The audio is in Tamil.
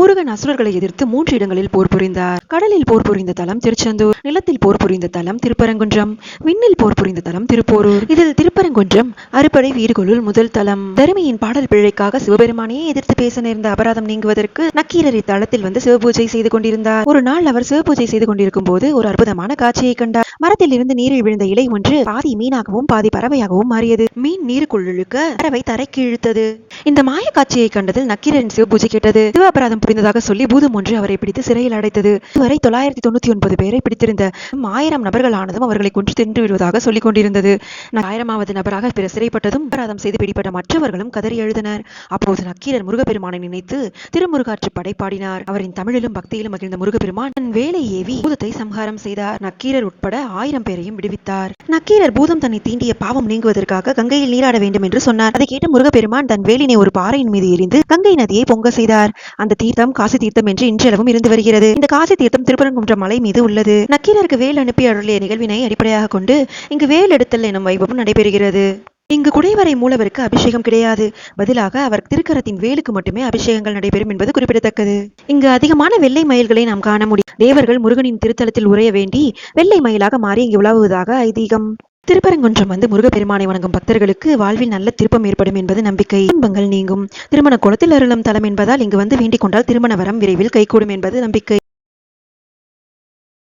முருகன் அசுரர்களை எதிர்த்து மூன்று இடங்களில் போர் புரிந்தார். கடலில் போர் புரிந்த தலம் திருச்செந்தூர் நிலத்தில் போர் புரிந்த தலம் திருப்பரங்குன்றம் விண்ணில் போர் புரிந்த தலம் திருப்போரூர். இதில் திருப்பரங்குன்றம் அறுபடை வீடுகளுள் முதல் தலம். தருமியின் பாடல் பிழைக்காக சிவபெருமானையே எதிர்த்து பேச நேர்ந்த அபராதம் நீங்குவதற்கு நக்கீரர் இத்தலத்தில் வந்து சிவபூஜை செய்து கொண்டிருந்தார். ஒரு நாள் அவர் சிவபூஜை செய்து கொண்டிருக்கும் போது ஒரு அற்புதமான காட்சியை கண்டார். மரத்தில் இருந்து நீரில் விழுந்த இலை ஒன்று பாதி மீனாகவும் பாதி பறவையாகவும் மாறியது. மீன் நீருக்குள் இழுக்க பறவை தரைக்கு இழுத்தது. இந்த மாய காட்சியை கண்டதில் நக்கீரரின் சிவபூஜை கேட்டது. சிவ அபராதம் புரிந்ததாக சொல்லி பூதம் ஒன்று அவரை பிடித்து சிறையில் அடைத்தது. இதுவரை தொள்ளாயிரத்தி தொண்ணூத்தி ஒன்பது பேரை பிடித்திருந்த ஆயிரம் நபர்கள் ஆனதும் அவர்களை கொன்று தின்று விடுவதாக சொல்லிக் கொண்டிருந்தது. ஆயிரமாவது நபராக பிற சிறைப்பட்டதும் அபராதம் செய்து பிடிப்பட்ட மற்றவர்களும் கதறி எழுதினர். அப்போது நக்கீரர் முருகப்பெருமானை நினைத்து திருமுருகாற்று படைப்பாடினார். அவரின் தமிழிலும் பக்தியிலும் மகிழ்ந்த முருகப்பெருமான் தன் வேலை ஏவி பூதத்தை சம்ஹாரம் செய்தார். நக்கீரர் உட்பட ஆயிரம் பேரையும் விடுவித்தார். நக்கீரர் பூதம் தன்னை தீண்டிய பாவம் நீங்குவதற்காக கங்கையில் நீராட வேண்டும் என்று சொன்னார். அதை கேட்ட முருகப்பெருமான் தன் வேலினை ஒரு பாறையின் மீது எரிந்து கங்கை நதியை பொங்க செய்தார். அந்த தீர்த்த தீர்த்தம் காசி தீர்த்தம் என்று இன்றளவும் இருந்து வருகிறது. இந்த காசி தீர்த்தம் திருப்பரங்குன்ற மலை மீது உள்ளது. நக்கீரருக்கு வேல் அனுப்பி அருளிய நிகழ்வினை அடிப்படையாக கொண்டு இங்கு வேல் எடுத்தல் எனும் வைபவம் நடைபெறுகிறது. இங்கு குடைவரை மூலவருக்கு அபிஷேகம் கிடையாது. பதிலாக அவர் திருக்கரத்தின் வேலுக்கு மட்டுமே அபிஷேகங்கள் நடைபெறும் என்பது குறிப்பிடத்தக்கது. இங்கு அதிகமான வெள்ளை மயில்களை நாம் காண முடியும். தேவர்கள் முருகனின் திருத்தலத்தில் உரைய வேண்டி வெள்ளை மயிலாக மாறி இங்கு உலாவுவதாக ஐதீகம். திருப்பரங்குன்றம் வந்து முருகப்பெருமானை வணங்கும் பக்தர்களுக்கு வாழ்வில் நல்ல திருப்பம் ஏற்படும் என்பது நம்பிக்கை. துன்பங்கள் நீங்கும். திருமண குளத்தில் அருளும் தலம் என்பதால் இங்கு வந்து வேண்டிக் கொண்டால் திருமண வரம் விரைவில் கைகூடும் என்பது நம்பிக்கை.